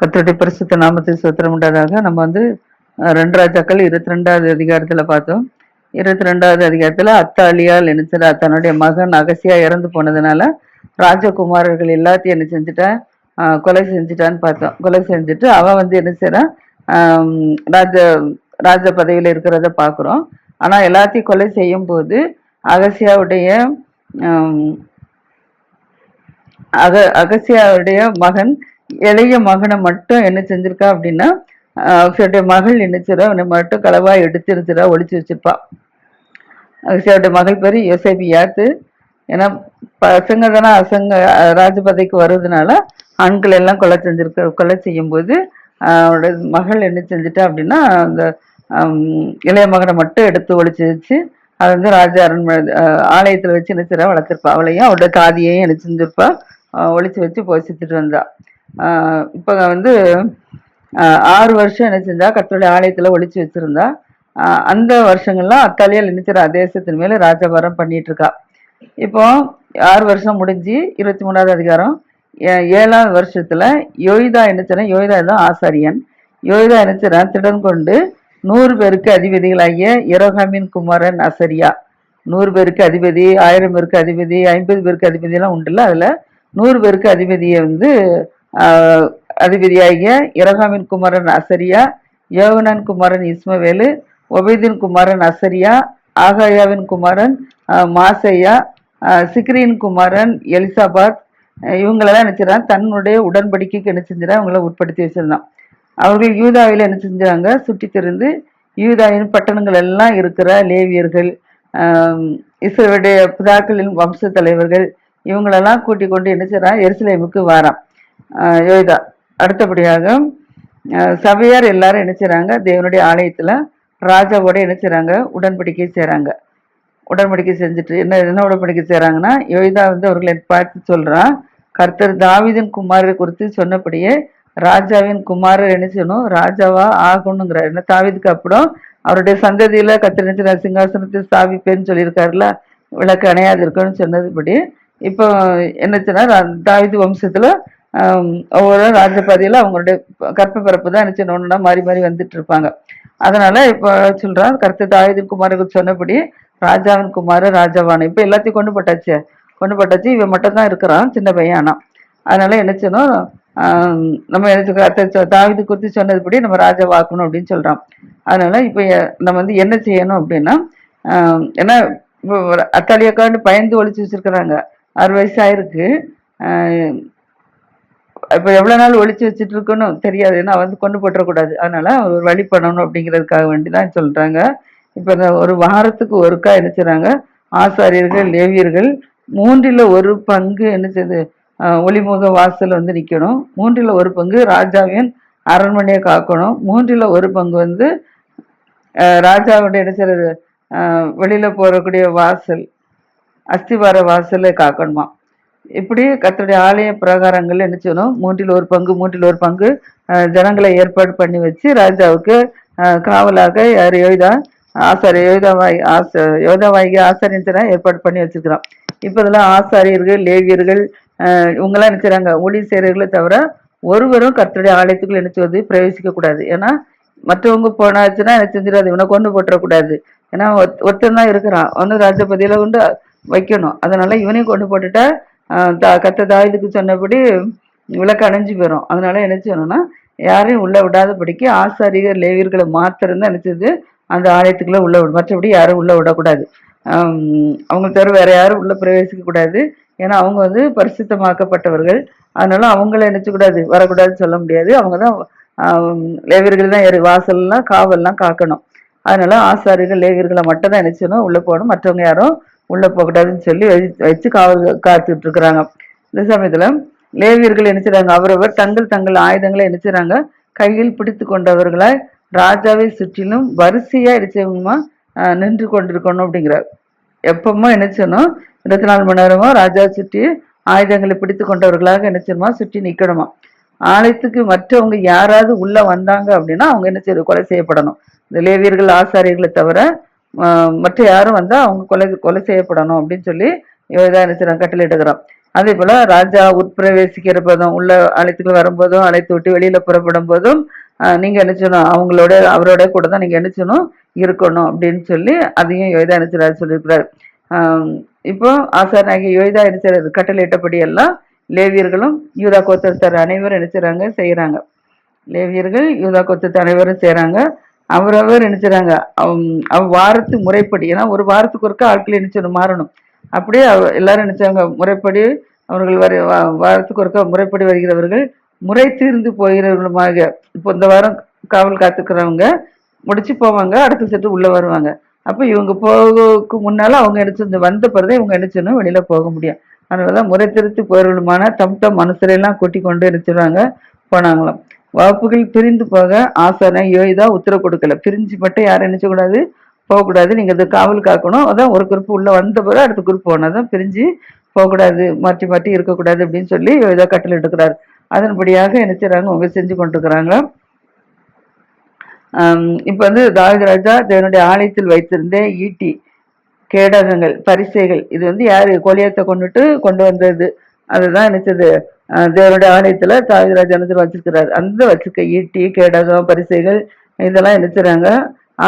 கத்தருடைய பரிசுத்த நாமத்தை சோத்திரம் உண்டாதாக நம்ம வந்து ரெண்டு ராஜாக்கள் இருபத்தி ரெண்டாவது அதிகாரத்துல பார்த்தோம். இருபத்தி ரெண்டாவது அதிகாரத்துல அத்தாலியால் நினைச்சா தன்னுடைய மகன் அகசியா இறந்து போனதுனால ராஜகுமாரர்கள் எல்லாத்தையும் என்ன செஞ்சுட்டான் கொலை செஞ்சுட்டான்னு பார்த்தோம். கொலை செஞ்சுட்டு அவன் வந்து என்ன செய்றான் ராஜ ராஜ பதவியில் இருக்கிறத பார்க்குறோம். ஆனால் எல்லாத்தையும் கொலை செய்யும் போது அகசியாவுடைய அக அகசியாவுடைய மகன் இளைய மகனை மட்டும் என்ன செஞ்சிருக்கா அப்படின்னா ஆஹ் மகள் என்ன அவனை மட்டும் களவா எடுத்திருச்சிரா ஒழிச்சு வச்சிருப்பா. அகசியாவுடைய மகள் பேர் யோசேபி யாத்து. ஏன்னா பசங்க தானே அசங்க ராஜபதைக்கு வர்றதுனால ஆண்கள் எல்லாம் கொலை செஞ்சிருக்க கொலை செய்யும்போது அவனோட மகள் என்ன செஞ்சுட்டா அப்படின்னா அந்த இளைய மகனை மட்டும் எடுத்து ஒழிச்சு வச்சு அதை வந்து ராஜா அரண்மனை ஆலயத்தில் வச்சு என்ன செய்றா அவளையும் அவளோட தாதியையும் என்ன செஞ்சிருப்பா ஒழிச்சு வச்சு போசித்துட்டு வந்தா. இப்போ வந்து ஆறு வருஷம் என்ன செஞ்சா கர்த்தருடைய ஆலயத்தில் ஒழிச்சு வச்சிருந்தா அந்த வருஷங்கள்லாம் அத்தாலியால் நினைச்சிற தேசத்தின் மேலே ராஜபாரம் பண்ணிட்டு இருக்கா இப்போ ஆறு வருஷம் முடிஞ்சு இருபத்தி மூணாவது அதிகாரம் ஏ- ஏழாவது வருஷத்துல யோகிதா என்னச்சுனா யோகிதா தான் ஆசாரியன். யோகிதா என்னச்சுனா திடன் கொண்டு நூறு பேருக்கு அதிபதிகளாகிய இரகாமின் குமாரன் அசரியா. நூறு பேருக்கு அதிபதி ஆயிரம் பேருக்கு அதிபதி ஐம்பது பேருக்கு அதிபதியெல்லாம் உண்டுல்ல அதில் நூறு பேருக்கு அதிபதியை வந்து அதிபதியாகிய இரகாமின் குமாரன் அசரியா யோகனன் குமாரன் இஸ்மவேலு ஒபேதின் குமாரன் அசரியா ஆகாயாவின் குமாரன் மாசையா சிக்ரியின் குமாரன் எலிசாபாத் இவங்களெல்லாம் நினைச்சிடறான் தன்னுடைய உடன்படிக்கைக்கு என்ன செஞ்சிடறான் அவங்கள உட்படுத்தி வச்சிருந்தான். அவர்கள் யூதாவில் என்ன செஞ்சாங்க சுற்றி திருந்து யூதாவின் பட்டணங்கள் எல்லாம் இருக்கிற லேவியர்கள் ஆஹ் பிதாக்களின் வம்ச தலைவர்கள் இவங்களெல்லாம் கூட்டிக் கொண்டு என்ன செய்கிறான் எருசலேமுக்கு வாரான். ஆஹ் அடுத்தபடியாக சபையார் எல்லாரும் என்ன தேவனுடைய ஆலயத்தில் ராஜாவோட என்ன செய்கிறாங்க உடன்படிக்கை செய்கிறாங்க உடன்படிக்கை செஞ்சுட்டு என்ன என்ன உடன்படிக்கை செய்கிறாங்கன்னா யோகிதா வந்து அவர்களை பார்த்து சொல்கிறான் கர்த்தர் தாவிதன் குமாரரை குறித்து சொன்னபடியே ராஜாவின் குமாரர் என்ன செய்யணும்? ராஜாவா ஆகணுங்கிறார். என்ன தாவிதுக்கு அப்புறம் அவருடைய சந்ததியில கர்த்தர் என்ன சிங்காசனத்தை ஸ்தாபிப்பேன்னு சொல்லியிருக்காருல விளக்கு அணையாது இருக்குன்னு சொன்னதுபடி இப்போ என்னச்சுன்னா தாவிது வம்சத்தில் வம்சத்துல ஒவ்வொரு ராஜபாதையில் அவங்களுடைய கற்ப பிறப்பு தான் என்ன செய்யணும் மாறி மாறி வந்துட்டு இருப்பாங்க. அதனால இப்போ சொல்கிறான் கருத்து தாவீதின் குமாருக்கு சொன்னபடி ராஜாவின் குமார ராஜாவான இப்போ எல்லாத்தையும் கொண்டு போட்டாச்சு. கொண்டு போட்டாச்சு. இவன் மட்டும் தான் இருக்கிறான் சின்ன பையன் அதனால் அதனால என்ன செய்யணும்? நம்ம எனக்கு தாவிது குறித்து சொன்னதுபடி நம்ம ராஜா வாக்கணும் அப்படின்னு சொல்கிறான் அதனால இப்போ நம்ம வந்து என்ன செய்யணும் அப்படின்னா ஏன்னா இப்போ ஒரு அத்தாலியக்காண்டு பயந்து ஒழிச்சு வச்சிருக்கிறாங்க. ஆறு வயசு ஆயிருக்கு. இப்போ எவ்வளோ நாள் ஒழிச்சு வச்சுட்டு இருக்கணும் தெரியாது. ஏன்னா வந்து கொண்டு போட்டுறக்கூடாது. அதனால ஒரு வழி பண்ணணும் அப்படிங்கிறதுக்காக வேண்டி தான் சொல்கிறாங்க இப்போ இந்த ஒரு வாரத்துக்கு ஒருக்கா என்ன ஆசாரியர்கள் லேவியர்கள் மூன்றில் ஒரு பங்கு என்ன செய்யுது ஒளிமுக வாசல் வந்து நிற்கணும் மூன்றில் ஒரு பங்கு ராஜாவின் அரண்மனையை காக்கணும். மூன்றில் ஒரு பங்கு வந்து ராஜாவுடைய என்ன செய்யறது வெளியில் போகக்கூடிய வாசல் அஸ்திவார வாசலை காக்கணுமா? இப்படி கர்த்தருடைய ஆலய பிரகாரங்கள் என்ன செய்யணும்? மூன்றில் ஒரு பங்கு மூன்றில் ஒரு பங்கு ஜனங்களை ஏற்பாடு பண்ணி வச்சு ராஜாவுக்கு காவலாக யார் யோதா ஆசாரி யோய்தாவாய் ஆச யோதாவாய்க்கு ஆசாரியன் ஏற்பாடு பண்ணி வச்சுக்கிறோம் இப்போ இதெல்லாம் ஆசாரியர்கள் லேவியர்கள் இவங்கெல்லாம் என்ன செய்றாங்க? ஊழி தவிர ஒருவரும் கர்த்தருடைய ஆலயத்துக்குள்ள என்ன செய்வது? பிரவேசிக்க கூடாது. ஏன்னா மற்றவங்க போனாச்சுன்னா என்ன செஞ்சிடாது? இவனை கொண்டு போட்டுறக்கூடாது. ஏன்னா ஒருத்தன் தான் இருக்கிறான். ஒன்று ராஜபதியில் கொண்டு வைக்கணும். அதனால இவனையும் கொண்டு போட்டுட்டா கத்த தாயுதுக்கு சொன்னபடி விளக்கு அணைஞ்சு போயிடும் அதனால என்ன சொன்னோம்னா யாரையும் உள்ள விடாதபடிக்கு ஆசாரியர் லேவியர்களை மாத்திரம்தான் நினைச்சது அந்த ஆலயத்துக்குள்ளே உள்ள விடும் மற்றபடி யாரும் உள்ள விடக்கூடாது. அவங்க தவிர வேற யாரும் உள்ள பிரவேசிக்க கூடாது. ஏன்னா அவங்க வந்து பரிசுத்தமாக்கப்பட்டவர்கள். அதனால அவங்கள நினைச்சக்கூடாது வரக்கூடாதுன்னு சொல்ல முடியாது. அவங்க தான் லேவியர்கள் தான் வாசல்லாம் காவல்லாம் காக்கணும். அதனால ஆசாரியர்கள் லேவியர்களை மட்டும் தான் நினைச்சணும் உள்ள போகணும். மற்றவங்க யாரும் உள்ள போகக்கூடாதுன்னு சொல்லி வச்சு- வச்சு காவல் காத்துட்டு இருக்கிறாங்க இந்த சமயத்துல லேவியர்கள் என்ன செய்றாங்க? அவரவர் தங்கள் தங்கள் ஆயுதங்களை என்ன செய்றாங்க? கையில் பிடித்து கொண்டவர்களாய் ராஜாவை சுற்றிலும் வரிசையா இடிச்சவங்கமா நின்று கொண்டிருக்கணும் அப்படிங்கிறார். எப்பவுமே என்ன செய்யணும்? இருபத்தி நாலு மணி நேரமும் ராஜாவை சுற்றி ஆயுதங்களை பிடித்து கொண்டவர்களாக என்ன செய்யணுமா? சுற்றி நிக்கணுமா? ஆலயத்துக்கு மற்றவங்க யாராவது உள்ள வந்தாங்க அப்படின்னா அவங்க என்ன செய்ய கொலை செய்யப்படணும். இந்த லேவியர்கள் ஆசாரியர்களை தவிர மற்ற யாரும் வந்தா அவங்க கொலை கொலை செய்யப்படணும் அப்படின்னு சொல்லி யோதா என்ன கட்டளையிடுகிறான் அதே போல ராஜா உட்பிரவேசிக்கிற போதும் உள்ள அழைத்துக்கு வரும்போதும் அழைத்து விட்டு வெளியில புறப்படும் போதும் நீங்க என்ன செய்யணும்? அவங்களோட அவரோட கூட தான் நீங்க என்ன இருக்கணும் அப்படின்னு சொல்லி அதையும் யோய்தா என்ன சொல்லியிருக்கிறார். சொல்லியிருக்கிறாரு இப்போ ஆசார் நாயகி யோய்தா என்ன கட்டளையிட்டபடி எல்லாம் லேவியர்களும் யூதா கோத்திரத்தார் அனைவரும் என்ன செய்யறாங்க லேவியர்கள் யூதா கோத்திரத்தை அனைவரும் செய்யறாங்க அவரவர் என்ன அவ- அவ வாரத்து முறைப்படி ஏன்னா ஒரு வாரத்துக்கு ஒருக்கா ஆட்கள் நினைச்சு மாறணும். அப்படியே அவ- எல்லாரும் நினைச்சாங்க முறைப்படி அவர்கள் வர வா- வாரத்துக்கு ஒருக்கா முறைப்படி வருகிறவர்கள் முறை தீர்ந்து போகிறவர்களுமாக. இப்போ இந்த வாரம் காவல் காத்துக்கிறவங்க முடிச்சு போவாங்க அடுத்த செட்டு உள்ள வருவாங்க. அப்ப இவங்க போகக்கு முன்னால அவங்க எடுத்து வந்த பிறகு இவங்க நினைச்சணும் வெளியில போக முடியும். அதனாலதான் முறை திருத்தி போறவர்களுமான தம் தம் மனசுலாம் கூட்டி கொண்டு நினைச்சிருவாங்க போனாங்களாம். வகுப்புகள் பிரிந்து போக ஆசானை யோகிதா உத்தரவு கொடுக்கல. பிரிஞ்சு மட்டும் யாரும் நினைச்சக்கூடாது போகக்கூடாது நீங்கள் இது காவல் காக்கணும். அதான் ஒரு குரூப் உள்ளே வந்த பிறகு அடுத்த குரூப் போனால் தான் பிரிஞ்சு போகக்கூடாது மாற்றி மாற்றி இருக்கக்கூடாது அப்படின்னு சொல்லி யோகிதா கட்டளை எடுக்கிறார். அதன்படியாக என்ன செய்கிறாங்க அவங்க செஞ்சு கொண்டிருக்கிறாங்க. இப்போ வந்து தாவீது ராஜா தேவனுடைய ஆலயத்தில் வைத்திருந்த ஈட்டி கேடகங்கள் பரிசைகள் இது வந்து யார்? கோலியத்தை கொண்டுட்டு கொண்டு வந்தது. அதுதான் நினைச்சது தேவனுடைய ஆலயத்தில் தாவீது ராஜா என்ன அந்த வச்சிருக்க ஈட்டி கேடகம் பரிசைகள் இதெல்லாம் நினைச்சுறாங்க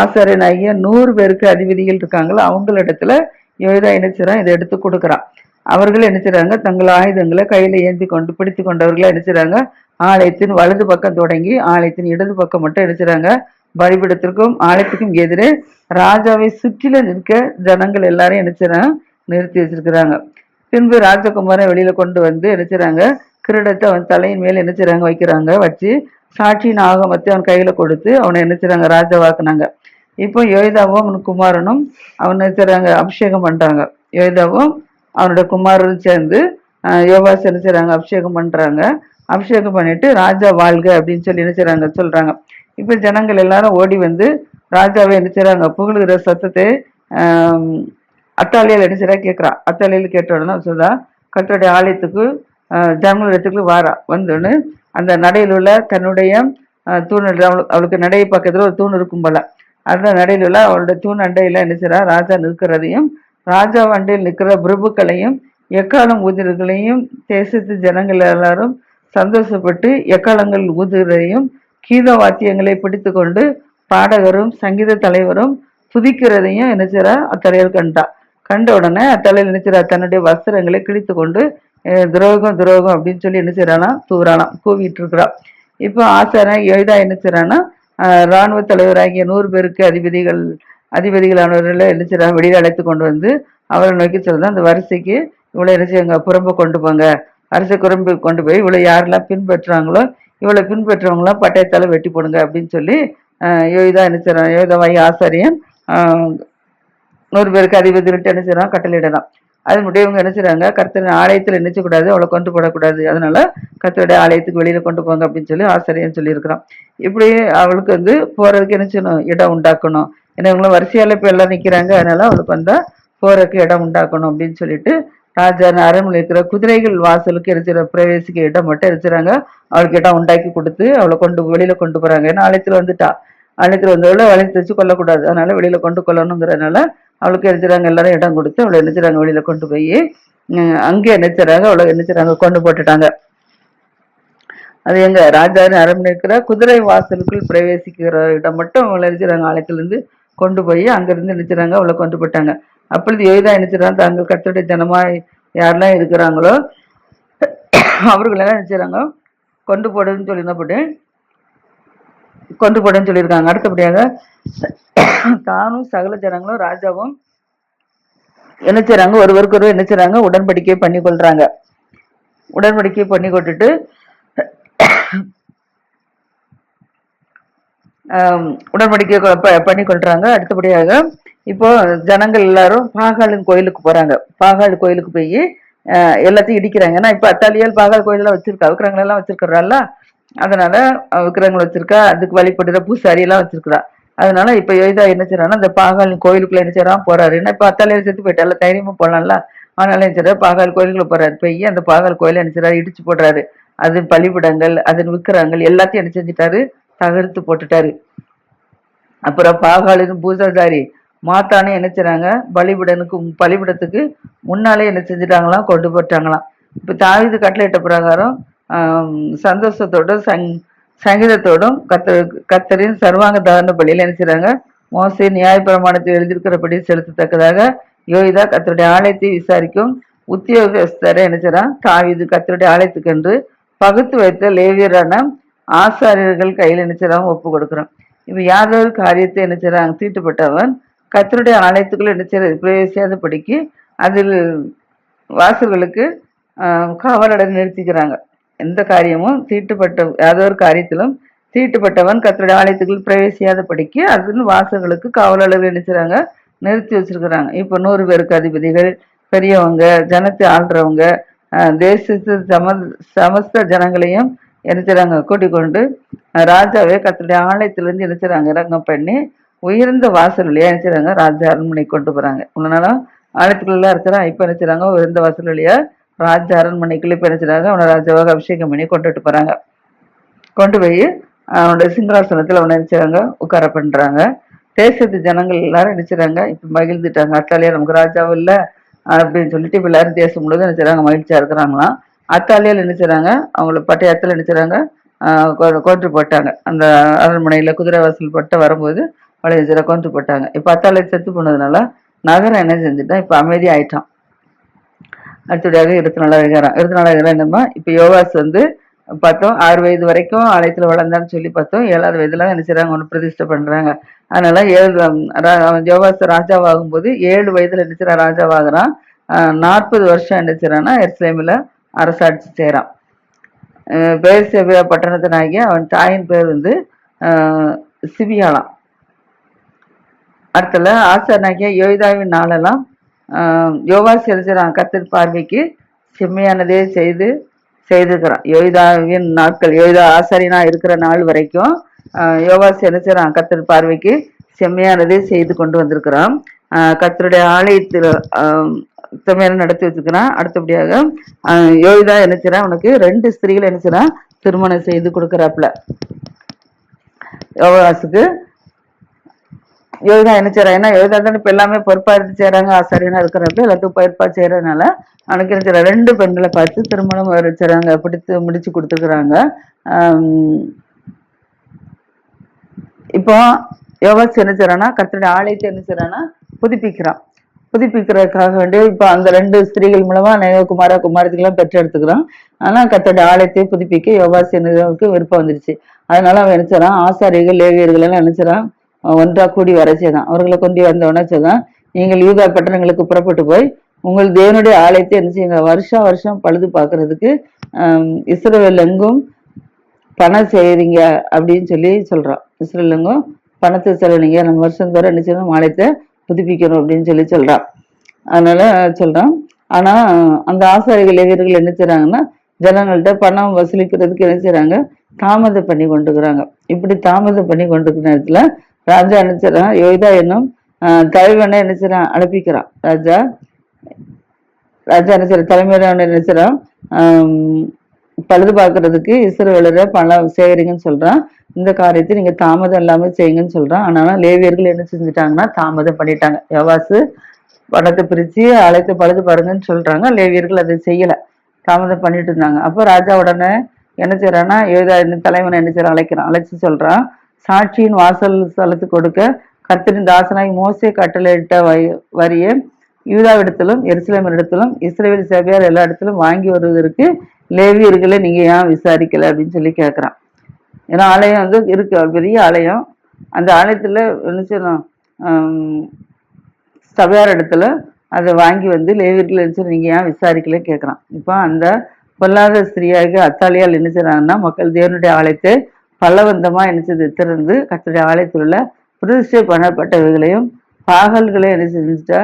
ஆசாரியன் ஐயா நூறு பேருக்கு அதிபதிகள் இருக்காங்களோ? அவங்களிடத்துல யோதா நினைச்சுறான் இதை எடுத்து கொடுக்குறான். அவர்கள் என்ன செய்கிறாங்க தங்கள் ஆயுதங்களை கையில் ஏந்தி கொண்டு பிடித்து கொண்டவர்களை என்ன செய்கிறாங்க ஆலயத்தின் வலது பக்கம் தொடங்கி ஆலயத்தின் இடது பக்கம் மட்டும் என்ன செய்றாங்க? பலிபீடத்திற்கும் ஆலயத்துக்கும் எதிரே ராஜாவை சுற்றில நிற்க ஜனங்கள் எல்லாரும் என்ன நிறுத்தி வச்சிருக்கிறாங்க. பின்பு ராஜகுமாரன் வெளியில கொண்டு வந்து என்ன கிரீடத்தை அவன் தலையின் மேல் என்ன வைக்கிறாங்க. வச்சு சாட்சியின் ஆகமத்தை அவன் கையில கொடுத்து அவனை என்ன செய்றாங்க? ராஜாவாக்குனாங்க. இப்போ யோகிதாவும் அவன் குமாரனும் அவன் என்ன அபிஷேகம் பண்றாங்க. யோகிதாவும் அவனோட குமாரனும் சேர்ந்து யோகாஸ் யோவாஸ் என்ன அபிஷேகம் பண்றாங்க. அபிஷேகம் பண்ணிட்டு ராஜா வாழ்க அப்படின்னு சொல்லி என்ன சொல்றாங்க. இப்ப ஜனங்கள் எல்லாரும் ஓடி வந்து ராஜாவை என்ன செய்றாங்க? புகழுகிற சத்தத்தை அத்தாலியால் என்ன செய்றா? கேட்குறான் அத்தாலியில் கேட்ட உடனே அவ சொல்றா ஆலயத்துக்கு ஆஹ், ஜனங்கள் இடத்துக்கு வாரா. வந்தோடனே அந்த நடையில் உள்ள தன்னுடைய ஆஹ், தூண் அவளுக்கு அவளுக்கு நடை பக்கத்தில் ஒரு தூண் இருக்கும் போல. அந்த நடையில் உள்ள அவளுடைய தூண் அண்டையில் என்ன செய்யறா ராஜா நிற்கிறதையும் ராஜா வண்டியில் நிற்கிற பிரபுக்களையும் எக்காலம் ஊதுறதுகளையும் தேசத்து ஜனங்கள் எல்லாரும் சந்தோஷப்பட்டு எக்காலங்கள் ஊதுகிறதையும் கீத வாத்தியங்களை பிடித்து கொண்டு பாடகரும் சங்கீத தலைவரும் துதிக்கிறதையும் என்ன செய்யறா அத்தலையில் கண்டா. கண்ட உடனே தலையில் நினைச்சிடா தன்னுடைய வஸ்திரங்களை கிழித்து கொண்டு துரோகம் துரோகம் அப்படின்னு சொல்லி என்ன செய்யறானா தூறானாம் கூவிட்டு இருக்கிறான் இப்போ ஆசாரன் எழுதா என்ன செய்யறான்னா இராணுவ ராணுவ தலைவராகிய நூறு பேருக்கு அதிபதிகள் அதிபதிகளானவர்களை என்ன செய்றாங்க வெளியில் அழைத்து கொண்டு வந்து அவரை நோக்கி சொல்லுதான் அந்த வரிசைக்கு இவ்வளோ என்ன செய்யுங்க? புறம்ப கொண்டு போங்க. வரிசை குறம்பு கொண்டு போய் இவ்வளோ யாரெல்லாம் பின்பற்றுறாங்களோ இவ்வளோ பின்பற்றுறவங்களாம் பட்டயத்தால் வெட்டி போடுங்க அப்படின்னு சொல்லி யோகிதா என்ன செய்றான்? யோகிதாவாகி ஆசாரியன் நூறு பேருக்கு அதிபதி என்ன செய்யறான் கட்டளையிடலாம் அது முடியவங்க என்ன செய்றாங்க? கர்த்தரின் ஆலயத்தில் நினைச்ச கூடாது அவளை கொண்டு போடக்கூடாது அதனால கர்த்தருடைய ஆலயத்துக்கு வெளியில கொண்டு போங்க அப்படின்னு சொல்லி ஆசிரியர் சொல்லியிருக்கிறான். இப்படி அவளுக்கு வந்து போறதுக்கு என்ன செய்யணும்? இடம் உண்டாக்கணும். ஏன்னா இவங்களும் வரிசையால இப்ப எல்லாம் நிக்கிறாங்க. அதனால அவளுக்கு வந்தா போறதுக்கு இடம் உண்டாக்கணும் அப்படின்னு சொல்லிட்டு ராஜா அரண்மனை இருக்கிற குதிரைகள் வாசலுக்கு எரிச்சிற பிரவேசிக்க இடம் மட்டும் எரிச்சுறாங்க அவளுக்கு இடம் உண்டாக்கி கொடுத்து அவளை கொண்டு வெளியில கொண்டு போறாங்க. ஏன்னா ஆலயத்துல வந்துட்டா. ஆலயத்துல வந்தவளை வளைத்து வச்சு கொல்லக்கூடாது. அதனால வெளியில கொண்டு கொல்லணுங்கிறதுனால அவளுக்கு எடுத்துறாங்க எல்லாரும் இடம் கொடுத்து அவளை நினைச்சுறாங்க வெளியில கொண்டு போய் அங்கே நினைச்சுறாங்க அவளை நினைச்சுறாங்க கொண்டு போட்டுட்டாங்க. அது எங்க ராஜாவின் அரண்மனை இருக்கிற குதிரை வாசலுக்குள் பிரவேசிக்கிற இடம் மட்டும் அவளை நினைச்சுறாங்க ஆலயத்திலிருந்து கொண்டு போய் அங்கிருந்து நினைச்சுறாங்க அவளை கொண்டு போட்டாங்க அப்பொழுது யோகிதா நினைச்சுறாங்க தாங்கள் கர்த்தருடைய ஜனமா யாரெல்லாம் இருக்கிறாங்களோ அவர்களெல்லாம் நினைச்சுறாங்க கொண்டு போடுன்னு சொல்லி என்ன கொண்டு போடுன்னு சொல்லியிருக்காங்க. அடுத்தபடியாக தானும் சகல ஜனங்களும் ராஜாவும் என்ன செய்றாங்க ஒருவருக்கு ஒருவர் என்ன செய்றாங்க உடன்படிக்கை பண்ணி கொள்றாங்க. உடன்படிக்கை பண்ணி கொட்டுட்டு உடன்படிக்கை கொ- ப- பண்ணி கொள்றாங்க. அடுத்தபடியாக இப்போ ஜனங்கள் எல்லாரும் பாகாலின் கோயிலுக்கு போறாங்க. பாகால் கோயிலுக்கு போய் எல்லாத்தையும் இடிக்கிறாங்க. ஏன்னா இப்ப அத்தாலியால் பாகால் கோயிலெல்லாம் வச்சிருக்கா விக்கிரங்களெல்லாம் வச்சிருக்கிறாள்ல அதனால விக்கிரகங்கள் வச்சிருக்கா அதுக்கு வழிபடுற பூசாரி எல்லாம் வச்சிருக்கிறா. அதனால இப்ப யோகிதா என்ன செய்யறான்னா அந்த பாகால் கோயிலுக்குள்ள என்ன செய்யறான் போறாரு. ஏன்னா இப்ப அத்தாலையில செத்து போயிட்டால தைரியமா போலாம்ல? அதனால என்ன செய்யறாரு பாகால் கோயிலுக்குள்ள போறாரு. போய் அந்த பாகால் கோயில என்ன செய்யறாரு இடிச்சு போடுறாரு. அதன் பலிபிடங்கள் அதன் விக்கிரங்கள் எல்லாத்தையும் என்ன செஞ்சுட்டாரு தகர்த்து போட்டுட்டாரு. அப்புறம் பாகாலின் பூசாதாரி மாத்தானே என்ன செய்றாங்க பலிபிடனுக்கு பலிபிடத்துக்கு முன்னாலே என்ன செஞ்சுட்டாங்களாம் கொண்டு போட்டாங்களாம் இப்போ தாவீது கட்டளையிட்ட பிரகாரம் சந்தோஷத்தோடும் சங் சங்கீதத்தோடும் கத்த கத்தரின் சர்வாங்க தகன பலியில் என்ன செய்கிறாங்க மோசை நியாய நியாயப்பிரமாணத்தில் எழுதியிருக்கிறபடி செலுத்தத்தக்கதாக யோகிதா கத்தருடைய ஆலயத்தை விசாரிக்கும் உத்தியோகஸ்தரை என்ன செய்றான்? தாவீது கத்தருடைய ஆலயத்துக்கென்று பகுத்து வைத்த லேவியரான ஆசாரியர்கள் கையில் என்ன ஒப்பு கொடுக்குறான். இப்போ யாதொரு காரியத்தை என்ன செய்கிறாங்க தீட்டுப்பட்டவன் கத்தருடைய ஆலயத்துக்குள்ள என்ன செய்யறது பிரவேசியாதபடிக்கு அதில் வாசல்களுக்கு காவலடை நிறுத்திக்கிறாங்க. எந்த காரியமும் தீட்டுப்பட்ட யாதொரு காரியத்திலும் தீட்டுப்பட்டவன் கத்தருடைய ஆலயத்துக்குள் பிரவேசியாதபடிக்கு அதுன்னு வாசல்களுக்கு காவலர்கள் நினைச்சுறாங்க நிறுத்தி வச்சிருக்கிறாங்க. இப்போ நூறு பேருக்கு அதிபதிகள் பெரியவங்க ஜனத்தை ஆள்றவங்க தேசத்து சம சமஸ்த ஜனங்களையும் நினைச்சுறாங்க கூட்டிக் கொண்டு ராஜாவே கத்தருடைய ஆலயத்திலேருந்து நினைச்சுறாங்க செய்றாங்க? இறங்கம் பண்ணி உயர்ந்த வாசல் வழியாக நினைச்சுறாங்க ராஜா அரண்மனை கொண்டு போகிறாங்க முன்னாலும் ஆலயத்துக்குள்ளெல்லாம் இருக்கிறான். இப்போ நினைச்சுறாங்க உயர்ந்த வாசல் வழியாக ராஜ அரண்மனைக்குள்ளே இப்ப அவனை ராஜாவாக அபிஷேகம் பண்ணி கொண்டுட்டு போகிறாங்க கொண்டு போய் அவனுடைய சிங்காசனத்தில் அவனை என்ன உட்கார பண்ணுறாங்க தேசத்து ஜனங்கள் எல்லாரும் என்ன இப்போ மகிழ்ந்துட்டாங்க. அத்தாலியா நமக்கு ராஜாவும் இல்லை அப்படின்னு சொல்லிட்டு இப்போ எல்லாரும் தேசம் முழுவதும் என்ன மகிழ்ச்சியாக இருக்கிறாங்களாம். அத்தாலியால் என்ன அவங்கள பட்டயத்தில் என்ன செய்றாங்க? கொன்று போட்டாங்க. அந்த அரண்மனையில் குதிரை வாசல் பட்ட வரும்போது பழைய சில கொன்று போட்டாங்க. இப்போ அத்தாலியா செத்து போனதுனால நகரம் என்ன செஞ்சுட்டா இப்போ அமைதி ஆயிட்டான் அடுத்தபடியாக இருபத்தி நாலாவது அதிகாரம் இருபத்தி நாலாவது என்னமா இப்போ யோகாஸ் வந்து பார்த்தோம் ஆறு வயது வரைக்கும் ஆலயத்தில் வளர்ந்தான்னு சொல்லி பார்த்தோம் ஏழாவது வயதுல என்ன செய்கிறாங்க ஒன்று பிரதிஷ்டை பண்ணுறாங்க அதனால ஏழு ரா- அவன் யோகாஸ் ராஜாவாகும் போது ஏழு வயதுல என்ன செய்றான் ராஜாவாகிறான். நாற்பது வருஷம் என்ன செய்றான்னா எருசலேமில் அரசாட்சி செய்கிறான் பேர் சேவியா பட்டணத்தினாகிய அவன் தாயின் பேர் வந்து ஆஹ், அடுத்தல ஆசானாகிய யோகிதாவின் நாளெல்லாம் யோகா யோவாஸ் எழுதுறான் கத்தர் பார்வைக்கு செம்மையானதே செய்து செய்துக்கிறான் யோகிதாவின் நாட்கள் யோகிதா ஆசாரியனா இருக்கிற நாள் வரைக்கும் யோகா யோவாஸ் என்ன கத்தர் பார்வைக்கு செம்மையானதே செய்து கொண்டு வந்திருக்கிறான். கத்தருடைய ஆலயத்தில் செம்மையான நடத்தி வச்சுக்கிறான் அடுத்தபடியாக யோகிதா யோய்தா என்ன செய்றான் அவனுக்கு ரெண்டு ஸ்திரீகள் என்ன செய்றான் திருமணம் செய்து கொடுக்குறாப்புல. யோகாசுக்கு யோகா என்ன ஏன்னா யோகா இப்போ எல்லாமே பொறுப்பாக எடுத்து செய்கிறாங்க ஆசாரியனா இருக்கிறப்ப எல்லாத்துக்கும் பொறுப்பாக செய்கிறதுனால அவனுக்கு என்ன ரெண்டு பெண்களை பார்த்து திருமணம் வச்சுறாங்க பிடித்து முடிச்சு கொடுத்துருக்குறாங்க. இப்போ யோகாஸ் என்ன செய்யறான்னா கர்த்தருடைய ஆலயத்தை என்ன செய்கிறான்னா புதுப்பிக்கிறான். புதுப்பிக்கிறதுக்காக வேண்டிய இப்போ அந்த ரெண்டு ஸ்திரீகள் மூலமா அநேக குமார குமாரத்துக்கெல்லாம் பெற்றெடுத்துக்கிறான். ஆனா கர்த்தருடைய ஆலயத்தை புதுப்பிக்க யோகா என்னக்கு விருப்பம் வந்துருச்சு. அதனால அவன் என்ன ஆசாரிகள் லேவியர்கள் எல்லாம் என்ன செய்றான் ஒன்றா கூடி வர செய்தான். அவர்களை கொண்டு வந்தவன செய்தான். நீங்கள் யூதா பட்டணங்களுக்கு புறப்பட்டு போய் உங்கள் தேவனுடைய ஆலயத்தை என்ன செய்யுங்க? வருஷம் வருஷம் பழுது பார்க்கறதுக்கு ஆஹ் எங்கும் பணம் செய்யறீங்க அப்படின்னு சொல்லி சொல்றான். இஸ்ரேல் எங்கும் பணத்தை செலவழிங்க நம்ம வருஷம் தோறும் என்ன செய்யணும்? ஆலயத்தை புதுப்பிக்கணும் அப்படின்னு சொல்லி சொல்றான். அதனால சொல்றான். ஆனா அந்த ஆசாரிகள் இளைஞர்கள் என்ன செய்கிறாங்கன்னா ஜனங்கள்ட்ட பணம் வசூலிக்கிறதுக்கு என்ன செய்கிறாங்க தாமதம் பண்ணி கொண்டுக்கிறாங்க இப்படி தாமதம் பண்ணி கொண்டுக்கிற நேரத்துல ராஜா என்ன செய்றான்? யோகிதா என்னும் தலைவனை என்ன செய்றான்? அனுப்பிக்கிறான். ராஜா ராஜா என்ன செய்யற தலைமையில என்ன செய்றான்? பழுது பார்க்கறதுக்கு இஸ்ரவேலரை பணம் சேகரிங்கன்னு சொல்றான். இந்த காரியத்தை நீங்க தாமதம் இல்லாம செய்யுங்கன்னு சொல்றான். ஆனாலும் லேவியர்கள் என்ன செஞ்சுட்டாங்கன்னா தாமதம் பண்ணிட்டாங்க. எவாசு பணத்தை பிரிச்சு அழைத்து பழுது பாருங்கன்னு சொல்றாங்க. லேவியர்கள் அதை செய்யல. தாமதம் பண்ணிட்டு இருந்தாங்க. அப்போ ராஜா உடனே என்ன செய்யறான்னா யோதா தலைவனை என்ன செய்யறான் அழைக்கிறான். அழைச்சு சொல்றான். சாட்சியின் வாசல் ஸ்தலத்துக்கு கொடுக்க கர்த்தரின் தாசனாய் மோசே கட்டளையிட்ட வ- வரியை யூதாவிடத்திலும் எருசலேம் இடத்திலும் இஸ்ரேல் சபையார் எல்லா இடத்திலும் வாங்கி வருவதற்கு லேவியர்களை நீங்கள் ஏன் விசாரிக்கலை அப்படின்னு சொல்லி கேட்குறான் ஏன்னா ஆலயம் வந்து இருக்கு பெரிய ஆலயம். அந்த ஆலயத்தில் என்ன செய்யணும்? சபையார் இடத்துல அதை வாங்கி வந்து லேவியர்கள் என்ன நீங்கள் ஏன் விசாரிக்கல கேட்குறான் இப்போ அந்த பொல்லாத ஸ்திரீயாக அத்தாலியால் என்ன செய்றாங்கன்னா மக்கள் தேவனுடைய ஆலயத்தை பலவந்தமா இணைச்சது திறந்து கர்த்தருடைய ஆலயத்தில் உள்ள பிரதிஷ்டை பண்ணப்பட்டவைகளையும் பாகல்களை என்ன செஞ்சுட்டா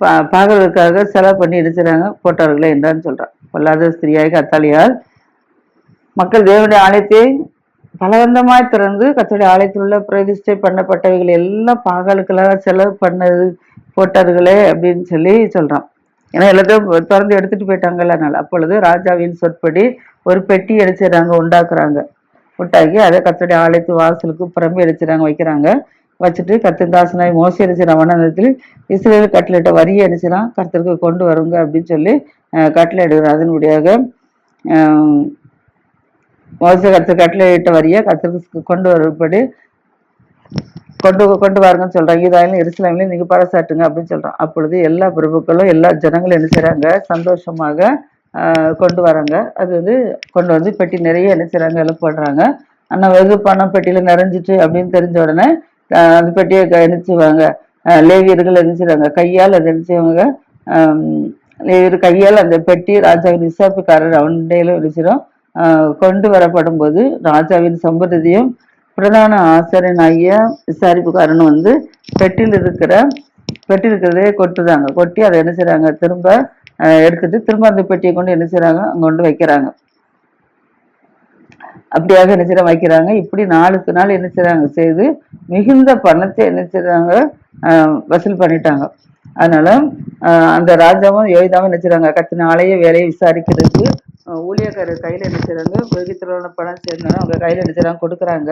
பா- பாகல்களுக்காக செலவு பண்ணி என்ன செய்றாங்க? போட்டார்களே என்றான்னு சொல்றான். பொல்லாத ஸ்திரீயாக அத்தாலியால் மக்கள் தேவனுடைய ஆலயத்தை பலவந்தமாய் திறந்து கத்தோடைய ஆலயத்தில் உள்ள பிரதிஷ்டை பண்ணப்பட்டவைகள் எல்லாம் பாகலுக்கெல்லாம் செலவு பண்ணது போட்டார்களே அப்படின்னு சொல்லி சொல்றான். ஏன்னா எல்லாத்தையும் திறந்து எடுத்துட்டு போயிட்டாங்கல்ல அதனால அப்பொழுது ராஜாவின் சொற்படி ஒரு பெட்டி அடிச்சிடறாங்க உண்டாக்குறாங்க. உண்டாக்கி அதை கத்தோடைய ஆலயத்து வாசலுக்கு புறம்பே அடிச்சிடறாங்க வைக்கிறாங்க. வச்சுட்டு கர்த்தர் தாசனாய் மோசே அடிச்சிட வண்ணத்தில் இஸ்ரேல் கட்டளையிட்ட வரியை அடிச்சிடான் கர்த்தருக்கு கொண்டு வருங்க அப்படின்னு சொல்லி அஹ், கட்டளை எடுக்கிறார். அதனுடையாக அஹ், கருத்து கர்த்தர் கட்டளையிட்ட வரியை கர்த்தருக்கு கொண்டு வரும்படி கொண்டு கொண்டு வாருங்கன்னு சொல்றாங்க. யூதாயிலும் எருசலேம்லையும் நீங்க பறசாட்டுங்க அப்படின்னு சொல்றோம் அப்பொழுது எல்லா பிரபுக்களும் எல்லா ஜனங்களும் என்ன செய்றாங்க? சந்தோஷமாக கொண்டு வராங்க. அது வந்து கொண்டு வந்து பெட்டி நிறைய என்ன செய்கிறாங்க எல்லாம் போடுறாங்க. ஆனால் வெகு பணம் பெட்டியில் நிறைஞ்சிட்டு அப்படின்னு தெரிஞ்ச உடனே அந்த பெட்டியை க- என்ன செய்வாங்க? லேவியர்கள் என்ன செய்கிறாங்க கையால் அதை என்ன செய்வாங்க? லேவியர் கையால் அந்த பெட்டி ராஜாவின் விசாரிப்புக்காரர் அவனுடையில விழிச்சிடும் கொண்டு வரப்படும் போது ராஜாவின் சம்பந்தத்தையும் பிரதான ஆசிரியனாகிய விசாரிப்புக்காரன் வந்து பெட்டியில் இருக்கிற பெட்டி இருக்கிறதே கொட்டுதாங்க கொட்டி அதை என்ன செய்கிறாங்க திரும்ப எடுத்துட்டு திரும்ப அந்த பெட்டியை கொண்டு என்ன செய்கிறாங்க அங்க கொண்டு வைக்கிறாங்க. அப்படியாக என்ன செய்றாங்க? வைக்கிறாங்க. இப்படி நாளுக்கு நாள் என்ன செய்கிறாங்க செய்து மிகுந்த பணத்தை என்ன செய்கிறாங்க வசூல் பண்ணிட்டாங்க. அதனால அந்த ராஜாவும் யோகிதாவும் என்ன செய்றாங்க? கத்தின ஆலய வேலையை விசாரிக்கிறதுக்கு ஊழியக்காரர் கையில என்ன செய்கிறாங்க வெகுத்திரளான பணம் சேர்ந்தாலும் அவங்க கையில என்ன செய்றாங்க? கொடுக்குறாங்க.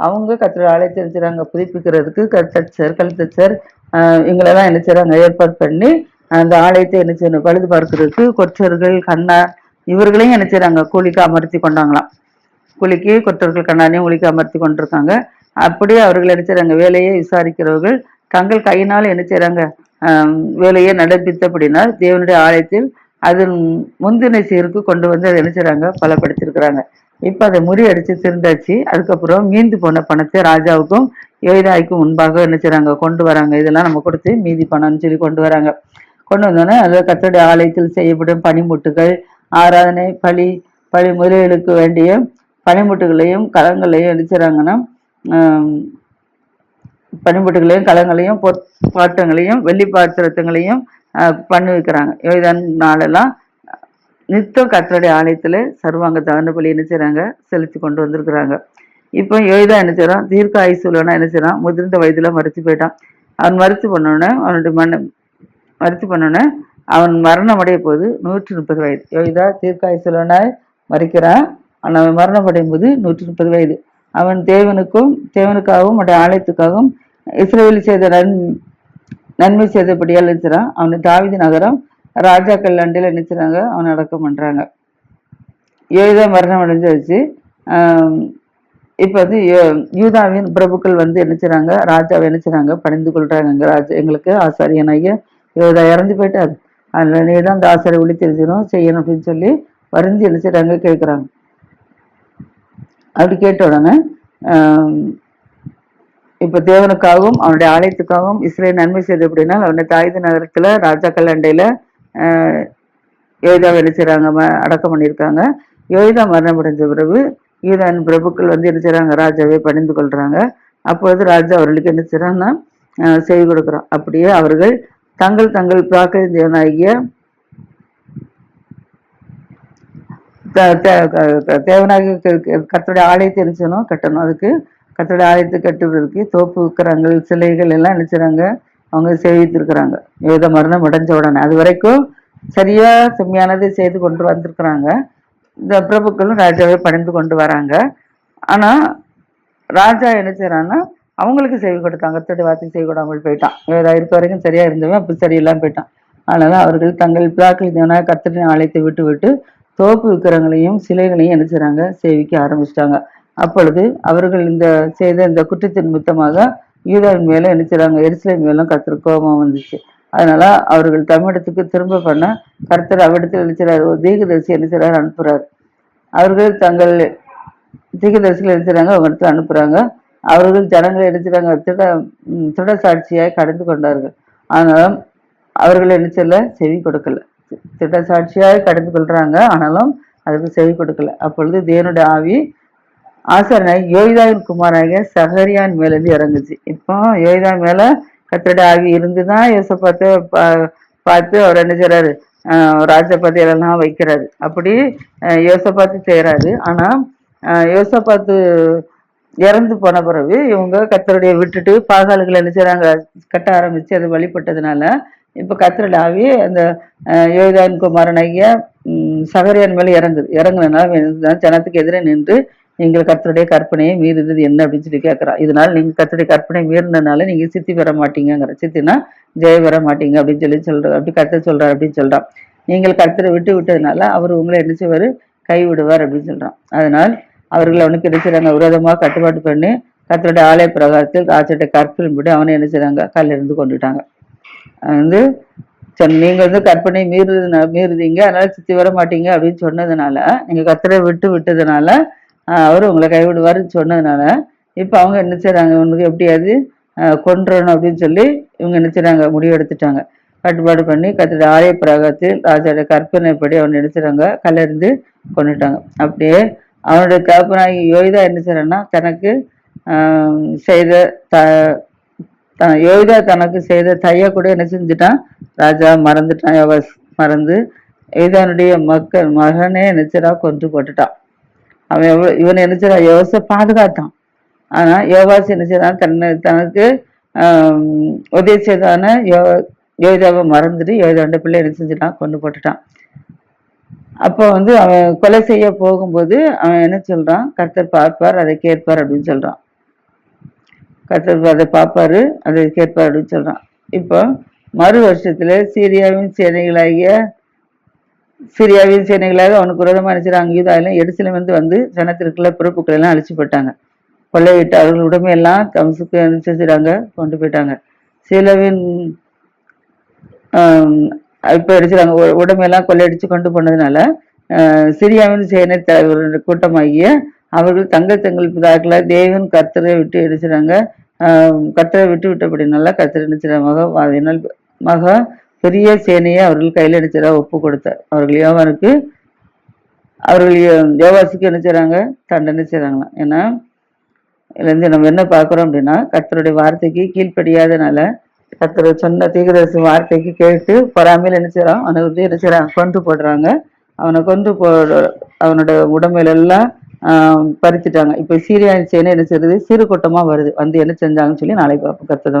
அவங்க கத்திர ஆலயத்தை என்ன செய்றாங்க? புதுப்பிக்கிறதுக்கு கத்தச்சர் கல்தச்சர் இவங்களெல்லாம் என்ன செய்கிறாங்க ஏற்பாடு பண்ணி அந்த ஆலயத்தை என்ன செய்யணும்? பழுது பார்க்கறதுக்கு கொற்றர்கள் கண்ணா இவர்களையும் என்ன செய்கிறாங்க கூலிக்கு அமர்த்தி கொண்டாங்களாம். கூலிக்கு கொற்றர்கள் கண்ணாடியும் ஒழிக்க அமர்த்தி கொண்டிருக்காங்க. அப்படியே அவர்கள் என்ன செய்கிறாங்க வேலையை விசாரிக்கிறவர்கள் தங்கள் கையினால் என்ன செய்கிறாங்க வேலையை நடப்பித்தபடினால் தேவனுடைய ஆலயத்தில் அதன் முந்தின சீருக்கு கொண்டு வந்து அதை என்ன செய்கிறாங்க பலப்படுத்திருக்கிறாங்க இப்போ அதை முறியடிச்சு திருந்தாச்சு. அதுக்கப்புறம் மீந்து போன பணத்தை ராஜாவுக்கும் யோகிதாய்க்கும் முன்பாக என்ன செய்கிறாங்க கொண்டு வராங்க. இதெல்லாம் நம்ம கொடுத்து மீதி பணம்னு சொல்லி கொண்டு வராங்க. கொண்டு வந்தோடனே அது கத்தோடைய ஆலயத்தில் செய்யப்படும் பனிமுட்டுகள் ஆராதனை பழி பழி முறைகளுக்கு வேண்டிய பனிமுட்டுகளையும் கலங்களையும் அடிச்சுறாங்கன்னா பனிமுட்டுகளையும் கலங்களையும் பொ பாத்திரங்களையும் வெள்ளி பாத்திரத்தங்களையும் பண்ணி வைக்கிறாங்க. இதன் நாளெல்லாம் நித்தம் கத்தருடைய ஆலயத்தில் சர்வாங்க தகுந்த பள்ளி என்ன செய்கிறாங்க செலுத்தி கொண்டு வந்திருக்கிறாங்க. இப்போ யோகிதா என்ன செய்கிறான் தீர்க்க ஆயுசுலனா என்ன செய்கிறான் முதிர்ந்த வயதில் மறிச்சு போயிட்டான். அவன் மறிச்சு பண்ணோடனே அவனுடைய மன மறிச்சு பண்ணோன்னே அவன் மரணம் அடைய போது நூற்றி முப்பது வயது. யோகிதா தீர்க்காயுசுலனாய் மறிக்கிறான். ஆனால் அவன் மரணம் அடையும் போது நூற்றி முப்பது வயது. அவன் தேவனுக்கும் தேவனுக்காகவும் அவனுடைய ஆலயத்துக்காகவும் இஸ்ரேலில் செய்த நன் நன்மை செய்தபடியால் நினைச்சிறான் அவனை தாவிதி நகரம் ராஜாக்கள் அண்டையில் நினைச்சிறாங்க அவனை அடக்கம் பண்ணுறாங்க யோகிதா மரணம் அடைஞ்சாச்சு. இப்போ வந்து யோ- யூதாவின் பிரபுக்கள் வந்து என்ன செய்கிறாங்க ராஜாவை என்ன செய்கிறாங்க பணிந்து கொள்கிறாங்க ராஜா எங்களுக்கு ஆசாரியனாகிய யோதா இறந்து போயிட்டாரு அதனால் நீ தான் தாசரை ஆசாரியை ஒளி செய்யணும் அப்படின்னு சொல்லி வருந்தி என்ன செய்கிறாங்க கேட்குறாங்க. அப்படி கேட்ட உடனே இப்போ தேவனுக்காகவும் அவனுடைய ஆலயத்துக்காகவும் இஸ்ரேல் நன்மை செய்து அப்படின்னா அவனுடைய தாயுது நகரத்தில் ராஜாக்கள் அண்டையில் ஆஹ் யோகிதாவை என்ன செய்கிறாங்க அடக்கம் பண்ணியிருக்காங்க. யோகிதா மரணம் அடைஞ்ச பிறகு யூதான் பிரபுக்கள் வந்து என்ன செய்கிறாங்க ராஜாவே பணிந்து கொள்கிறாங்க அப்பொழுது ராஜா அவர்களுக்கு என்ன செய்கிறாங்கன்னா செய்து கொடுக்குறான். அப்படியே அவர்கள் தங்கள் தங்கள் பிராக்கரி தேவனாகிய த- தேவனாகிய ஆலயத்தை என்ன செய்யணும்? கட்டணும். அதுக்கு கத்தோடைய ஆலயத்தை கட்டுவதற்கு தோப்பு விற்கிறாங்கள் சிலைகள் எல்லாம் நினைச்சுறாங்க அவங்க சேவித்திருக்கிறாங்க. யோத மரணம் அடைஞ்ச உடனே. அது வரைக்கும் சரியா செம்மையானதை செய்து கொண்டு வந்திருக்கிறாங்க. இந்த பிரபுக்களும் ராஜாவை பணிந்து கொண்டு வராங்க. ஆனா ராஜா என்ன செய்கிறான்னா அவங்களுக்கு செய்தி கொடுத்தாங்க. கர்த்தருடைய வார்த்தைக்கு செய்தி கொடாமல் போயிட்டான். வேற இருக்க வரைக்கும் சரியா இருந்தவன் அப்போ சரியில்லாமல் போயிட்டான். அதனால அவர்கள் தங்கள் பிளாக்கில் தேவனா கர்த்தரின் ஆலயத்தை விட்டு விட்டு தோப்பு விக்கிரங்களையும் சிலைகளையும் என்ன செய்றாங்க? சேவிக்க ஆரம்பிச்சிட்டாங்க. அப்பொழுது அவர்கள் இந்த செய்த இந்த குற்றத்தின் நிமித்தமாக யூதாவின் மேல என்ன செய்றாங்க? எருசலேம் மேலும் கத்திர கோபம் வந்துச்சு. அதனால அவர்கள் தமிழத்துக்கு திரும்ப பண்ண கர்த்தர் அவ்விடத்தில் என்ன ஒரு தீகதரிசி என்ன செய்றாரு? அனுப்புறாரு. அவர்கள் தங்கள் தீகதரிசியில் என்ன செய்றாங்க? அவங்க இடத்துல அனுப்புறாங்க. அவர்கள் ஜனங்களை எடுத்துட்டாங்க. திட திட சாட்சியாய் கடந்து கொண்டார்கள். ஆனாலும் அவர்கள் என்ன சொல்ல செவி கொடுக்கல. திட சாட்சியாய் கடந்து கொள்றாங்க. ஆனாலும் அதுக்கு செவி கொடுக்கல. அப்பொழுது தேவனுடைய ஆவி ஆசாரனாய் யோகிதாவின் குமாராக சகரியான் மேலேருந்து இறங்குச்சு. இப்போ யோகிதா மேல கத்தருடைய ஆவி இருந்துதான் யோசப்பாத்து பா- பார்த்து அவர் என்ன செய்யறாரு ராஜபதியெல்லாம் வைக்கிறாரு. அப்படி யோசை பார்த்து செய்யறாரு ஆனா யோசை பார்த்து இறந்து போன பிறகு இவங்க கத்தருடைய விட்டுட்டு பாகால்களை என்ன செய்கிறாங்க கட்ட ஆரம்பிச்சு அது வழிபட்டதுனால இப்ப கத்தருடைய ஆவி அந்த யோகிதான் குமாரன் ஐயா சகரியான் மேல இறங்குது. இறங்குனதுனால ஜனத்துக்கு எதிரே நின்று நீங்கள் கத்தருடைய கற்பனையை மீறினது என்ன அப்படின்னு சொல்லி கேட்குறான் இதனால நீங்க கத்தருடைய கற்பனை மீறினதுனால நீங்க சித்தி பெற மாட்டீங்கிற சித்தினா ஜெய பெற மாட்டீங்க அப்படின்னு சொல்லி சொல்ற அப்படி கத்த சொல்கிறார் அப்படின்னு சொல்றான். நீங்கள் கத்தரை விட்டு விட்டதுனால அவர் உங்களை என்ன செய்வார்? கைவிடுவார் அப்படின்னு சொல்றான். அதனால் அவர்கள் அவனுக்கு என்ன செய்றாங்க? விரோதமாக கட்டுப்பாடு பண்ணி கத்தருடைய ஆலய பிரகாரத்தில் ராஜருடைய கற்பின்படி அவனை என்ன செய்கிறாங்க கல்லிருந்து கொண்டுட்டாங்க. வந்து சரி நீங்க வந்து கற்பனை மீறு மீறுதீங்க. அதனால சுற்றி வர மாட்டீங்க அப்படின்னு சொன்னதுனால நீங்க கத்தரை விட்டு விட்டதுனால அவர் உங்களை கைவிடுவாருன்னு சொன்னதுனால இப்போ அவங்க என்ன செய்கிறாங்க இவனுக்கு எப்படியாவது கொன்றணும் அப்படின்னு சொல்லி இவங்க என்ன செய்கிறாங்க முடிவெடுத்துட்டாங்க கட்டுப்பாடு பண்ணி கத்தோட ஆலய பிரகாரத்தில் ராஜாவோட கற்பனைப்படி அவன் என்ன செய்றாங்க? இருந்து கொண்டுட்டாங்க. அப்படியே அவனுடைய தகப்பனாகி யோகிதா என்ன செய்யறன்னா தனக்கு செய்த த யோகிதா தனக்கு செய்த தையை கூட என்ன செஞ்சுட்டான்? ராஜா மறந்துட்டான். யோகாஸ் மறந்து யோகிதானுடைய மக்கள் மகனே நினைச்சரா கொன்று போட்டுட்டான். அவன் எவ்வளோ இவன் நினைச்சரா யோச பாதுகாத்தான். ஆனால் யோகாஸ் என்ன தன்னை தனக்கு உதவி செய்தான யோ யோகிதாவை மறந்துட்டு யோகிதாண்ட பிள்ளை என்ன செஞ்சுட்டான்? கொண்டு போட்டுட்டான். அப்போ வந்து அவன் கொலை செய்ய போகும்போது அவன் என்ன சொல்றான்? கர்த்தர் பார்ப்பார் அதை கேட்பார் அப்படின்னு சொல்றான். கர்த்தர் அதை பார்ப்பாரு அதை கேட்பார் அப்படின்னு சொல்றான். இப்போ மறு வருஷத்துல சீரியாவின் சேனைகளாகிய சிரியாவின் சேனைகளாக அவனுக்கு விரோதமாக நினைச்சாங்க யூதாவிலும் எருசலேம் வந்து வந்து ஜனத்திற்குள்ள பிறப்புக்கள் எல்லாம் அழிச்சு போட்டாங்க கொள்ளையிட்டு அவர்கள் உடமையெல்லாம் தம்சுக்கு என்ன கொண்டு போயிட்டாங்க. சீலவின் இப்போ அடிச்சுறாங்க உடம்பெல்லாம் கொள்ளையடிச்சு கொண்டு போனதுனால சிரியாவின் சேனை தலைவர் கூட்டமாகிய அவர்கள் தங்கள் தங்கள் பிதாக்களை தேவன் கர்த்தரை விட்டு அடிச்சுறாங்க கத்தரை விட்டு விட்டபடினால கர்த்தர் நினைச்சிறாங்க மக அதனால் மக பெரிய சேனையை அவர்கள் கையில் அடிச்சிடா ஒப்பு கொடுத்தார் அவர்கள் யோவானுக்கு அவர்கள் யோ- யோவாசுக்கு என்ன செய்கிறாங்க தண்டனை செய்கிறாங்களாம் ஏன்னா இதுலேருந்து நம்ம என்ன பார்க்குறோம் அப்படின்னா கர்த்தருடைய வார்த்தைக்கு கீழ்ப்படியாதனால கர்த்தர் சொன்ன தீர்க்கதரிசி வார்த்தைக்கு கேட்டு பொறாமையில் என்ன செய்கிறான் அவனை வந்து என்ன செய்றாங்க கொண்டு போடுறாங்க. அவனை கொண்டு போ அவனோட உடமையில எல்லாம் பறிச்சுட்டாங்க. இப்ப சீரியா சேனை என்ன செய்யுது? சிறு கூட்டமாக வருது. வந்து என்ன செஞ்சாங்கன்னு சொல்லி நாளைக்கு பார்ப்போம். கர்த்தர்